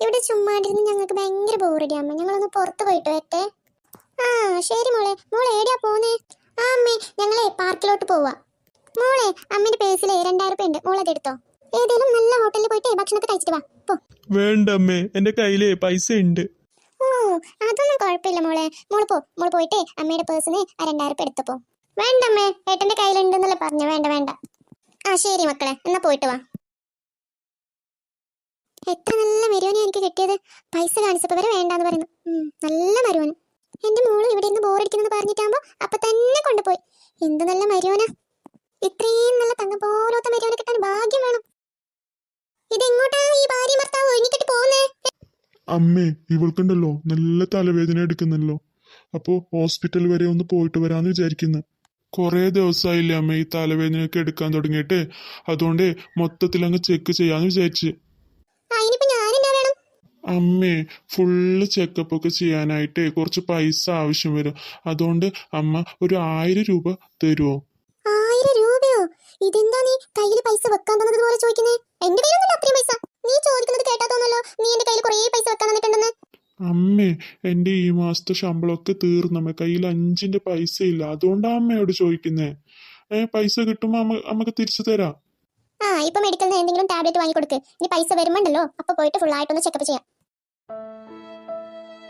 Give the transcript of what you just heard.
ഇവിടെ ചുമ്മാണ്ടിരുന്ന് ഞങ്ങൾക്ക് ഭയങ്കര ബോറടി അമ്മ ഞങ്ങളൊന്ന് പുറത്ത് പോയിട്ട് വരട്ടെ. ആ ശരി മോളെ. മോളെ എവിടെയാ പോന്നേ? ആ അമ്മേ ഞങ്ങളെ പാർക്കിലോട്ട് പോവാ. മോളെ അമ്മേന്റെ പേഴ്സിലെ രണ്ടായിരം രൂപ ഉണ്ട്. മോളത് എടുത്തോ ഏതെങ്കിലും നല്ല ഹോട്ടലിൽ പോയിട്ട് ഭക്ഷണമൊക്കെ കഴിച്ചിട്ട് വാ. പോ. വേണ്ട അമ്മേ എന്റെ കയ്യിലേ പൈസ ഉണ്ട്. ഓ അതൊന്നും കുഴപ്പമില്ല മോളെ. മോൾ പോ. മോൾ പോയിട്ട് അമ്മയുടെ പേഴ്സിന് ആ രണ്ടായിരം രൂപ എടുത്തു പോ. വേണ്ട അമ്മേ ഏട്ടന്റെ കയ്യിലുണ്ടെന്നല്ലേ പറഞ്ഞു. വേണ്ട വേണ്ട. ആ ശരി മക്കളെ. എന്നാ പോയിട്ട് വാ. എത്ര നല്ല മരുവനെ എനിക്ക് കിട്ടിയത്. പൈസ കാണിച്ചപ്പോ വരെ വേണ്ടാന്ന് പറയുന്നു. നല്ല മരുവന് എന്റെ മോൾ ഇവിടെ നിന്ന് ബോറടിക്കുന്നത് പറഞ്ഞിട്ടാകുമ്പോ അപ്പൊ തന്നെ കൊണ്ടുപോയി. എന്ത് നല്ല മരുവന. ഇത്രയും നല്ല തങ്ങ പോലത്തെ മരുവനെ കിട്ടാൻ ഭാഗ്യം വേണം. ഇതെങ്ങോട്ടാ ഈ ഭാര്യ ഭർത്താവ് ഒഴിഞ്ഞിട്ട് പോകുന്നേ? അമ്മേ ഇവൾക്കുണ്ടല്ലോ നല്ല തലവേദന എടുക്കുന്നല്ലോ അപ്പോ ഹോസ്പിറ്റൽ വരെ ഒന്ന് പോയിട്ട് വരാന്ന് വിചാരിക്കുന്നു. കുറേ ദിവസമായില്ലേ അമ്മ ഈ തലവേദനയൊക്കെ എടുക്കാൻ തുടങ്ങിയിട്ട്. അതുകൊണ്ട് മൊത്തത്തിൽ അങ്ങ് ചെക്ക് ചെയ്യാന്ന് വിചാരിച്ച് ആ ഇനിയിപ്പോ ഞാനെന്നാ വേണം അമ്മേ ഫുള്ള് ചെക്കപ്പ് ഒക്കെ ചെയ്യാനായിട്ട് കുറച്ച് പൈസ ആവശ്യം വരും. അതുകൊണ്ട് അമ്മ ഒരു ആയിരം രൂപ തരുമോ ആയിരം രൂപയോ? ഇതെന്താ നീ കയ്യിൽ പൈസ വെക്കാൻ തന്നത് പോലെ ചോദിക്കുന്നേ? എന്റെ കയ്യിലൊന്നുമില്ല അത്രയും പൈസ. നീ ചോദിക്കുന്നത് നീ എന്റെ കയ്യിൽ കുറേ പൈസ വെക്കാൻ തന്നിട്ടുണ്ടെന്ന്. അമ്മേ എന്റെ ഈ മാസത്തെ ശമ്പളമൊക്കെ തീർന്നമ്മ കയ്യിൽ അഞ്ചിന്റെ പൈസ ഇല്ല. അതുകൊണ്ടാ അമ്മയോട് ചോദിക്കുന്നേ. ഏ പൈസ കിട്ടുമ്പോ അമ്മ അമ്മയ്ക്ക് തിരിച്ചു തരാം. ആ ഇപ്പൊ മെഡിക്കലിന് എന്തെങ്കിലും ടാബ്ലറ്റ് വാങ്ങി കൊടുക്ക് ഇനി പൈസ വരുമ്പോണ്ടല്ലോ. അപ്പൊ പോയിട്ട് ഫുൾ ആയിട്ടൊന്ന് ചെക്കപ്പ് ചെയ്യാം. Thank you.